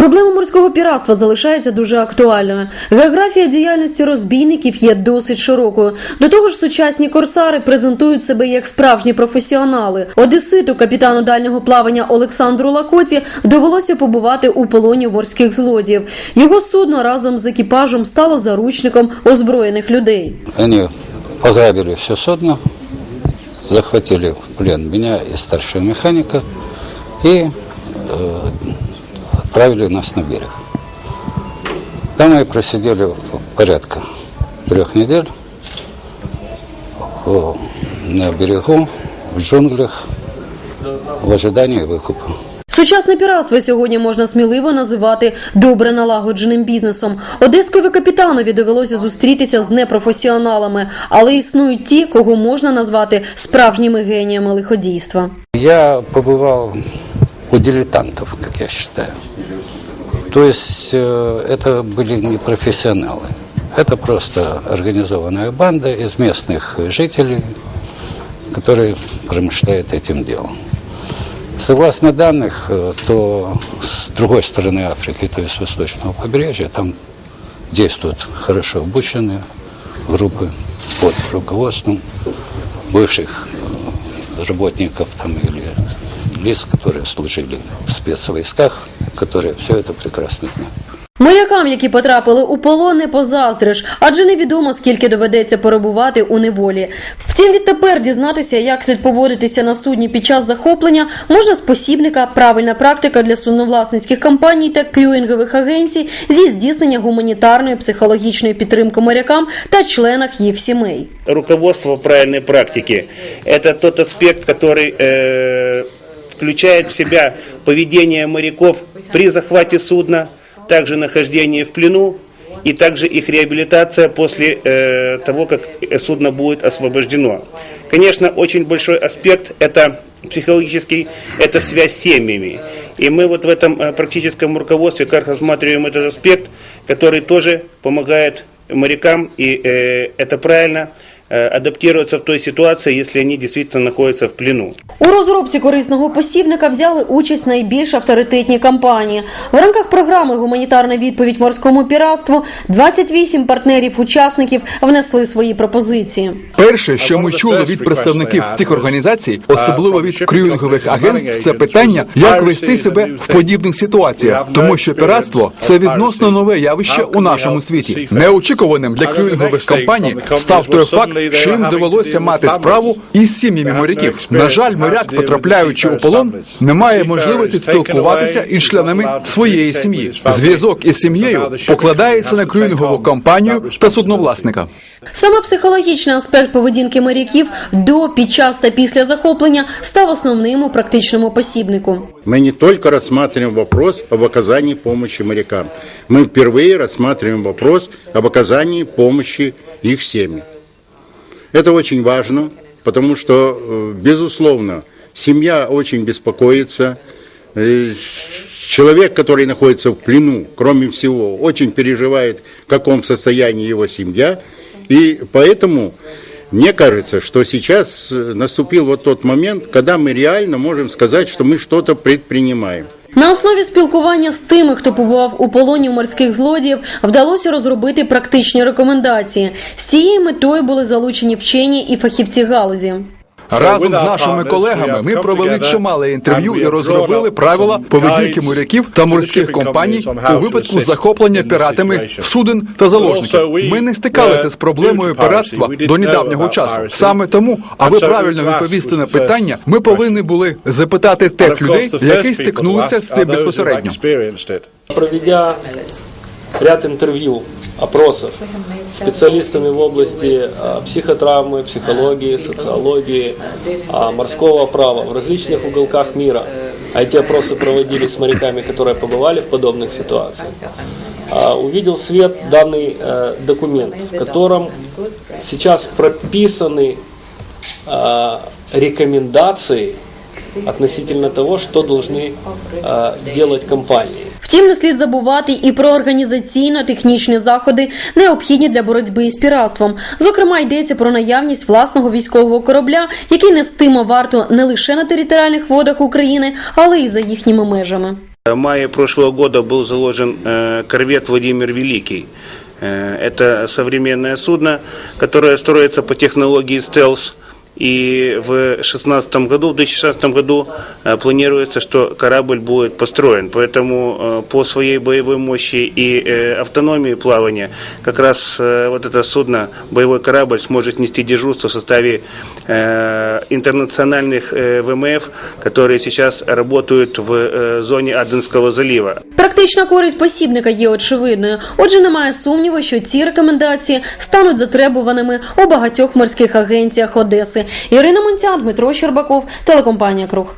Проблема морського піратства залишається дуже актуальною. Географія діяльності розбійників є досить широкою. До того ж, сучасні корсари презентують себе як справжні професіонали. Одеситу, капітану дальнього плавання Олександру Лакоті, довелося побувати у полоні морських злодіїв. Його судно разом з екіпажем стало заручником озброєних людей. Они пограбили все судно, захватили в плен меня и старшего механика и э, отправили нас на берег. Там мы просидели порядка трех недель о, на берегу, в джунглях, в ожидании выкупа. Сучасне піратство сьогодні можна сміливо називати добре налагодженим бізнесом. Одеськові капітанові довелося зустрітися з непрофесіоналами, але існують ті, кого можна назвати справжніми геніями лиходійства. Я побывал у дилетантов, как я считаю. То есть э, это были не профессионалы. Это просто организованная банда из местных жителей, которые промышляют этим делом. Согласно данных, э, то с другой стороны Африки, то есть с восточного побережья, там действуют хорошо обученные группы под руководством бывших э, работников там, или лиц, которые служили в спецвойсках, которые все это прекрасно знают. Морякам, які потрапили у полон, не позаздриш, адже невідомо скільки доведеться перебувати у неволі. Втім, відтепер дізнатися, як слід поводитися на судні під час захоплення, можна з посібника правильна практика для судновласницьких компаній та крюїнгових агенцій зі здійснення гуманітарної психологічної підтримки морякам та членах їх сімей. руководство правильной практики. Это тот аспект, который э, включает в себя поведение моряков при захвате судна, также нахождение в плену и также их реабилитация после э, того, как судно будет освобождено. Конечно, очень большой аспект это психологический, это связь с семьями. И мы вот в этом э, практическом руководстве как рассматриваем этот аспект, который тоже помогает морякам, и э, это правильно, адаптироваться в той ситуации, если они действительно находятся в плену. У розробці корисного посібника взяли участь найбільш авторитетні компанії. В рамках програми Гуманітарна відповідь морському піратству 28 партнерів-учасників внесли свої пропозиції. Перше, що ми чули від представників цих організацій, особливо від крюїнгових агентств, це питання, як вести себе в подібних ситуаціях, тому що піратство це відносно нове явище у нашому світі. Неочікуваним для крюїнгових компаній став той факт, що їм довелося мати справу із сім'ями моряків. На жаль, моряк, потрапляючи у полон, не має можливості спілкуватися із членами своєї сім'ї. Зв'язок із сім'єю покладається на крюїнгову компанію та судновласника. Саме психологічний аспект поведінки моряків до, під час та після захоплення став основним у практичному посібнику. Мы не только рассматриваем вопрос об оказании помощи морякам, мы впервые рассматриваем вопрос об оказании помощи их семьям. Это очень важно, потому что, э, безусловно, семья очень беспокоится. Э, Человек, который находится в плену, кроме всего, очень переживает, в каком состоянии его семья. И поэтому мне кажется, что сейчас э, наступил вот тот момент, когда мы реально можем сказать, что мы что-то предпринимаем. На основі спілкування з тими, хто побував у полоні у морських злодіїв, вдалося розробити практичні рекомендації. З цією метою були залучені вчені і фахівці галузі. Разом з нашими колегами ми провели чимале інтерв'ю і розробили правила поведінки моряків та морських компаній у випадку захоплення піратами суден та заложників. Ми не стикалися з проблемою піратства до недавнього часу. Саме тому, аби правильно відповісти на питання, ми повинні були запитати тих людей, які стикнулися з цим безпосередньо. Проведя ряд интервью, опросов специалистами в области а, психотравмы, психологии, социологии, а, морского права в различных уголках мира, а эти опросы проводились с моряками, которые побывали в подобных ситуациях, а, увидел свет данный э, документ, в котором сейчас прописаны рекомендации относительно того, что должны делать компании. Втім, не слід забувати і про організаційно-технічні заходи, необхідні для боротьби із піратством. Зокрема, йдеться про наявність власного військового корабля, який нестиме варту не лише на територіальних водах України, але й за їхніми межами. В мае прошлого года был заложен э, корвет Владимир Великий. Э, Это современное судно, которое строится по технологии стелс. И в 2016 году, в 2016 году э, планируется, что корабль будет построен. Поэтому э, по своей боевой мощи и э, автономии плавания как раз э, вот это судно, боевой корабль, сможет нести дежурство в составе э, интернациональных э, ВМФ, которые сейчас работают в э, зоне Аденского залива. Практична користь посібника є очевидною. Отже, немає сумніву, що ці рекомендації стануть затребуваними у багатьох морських агенціях Одеси. Ірина Мунця, Дмитро Щербаков, телекомпанія Круг.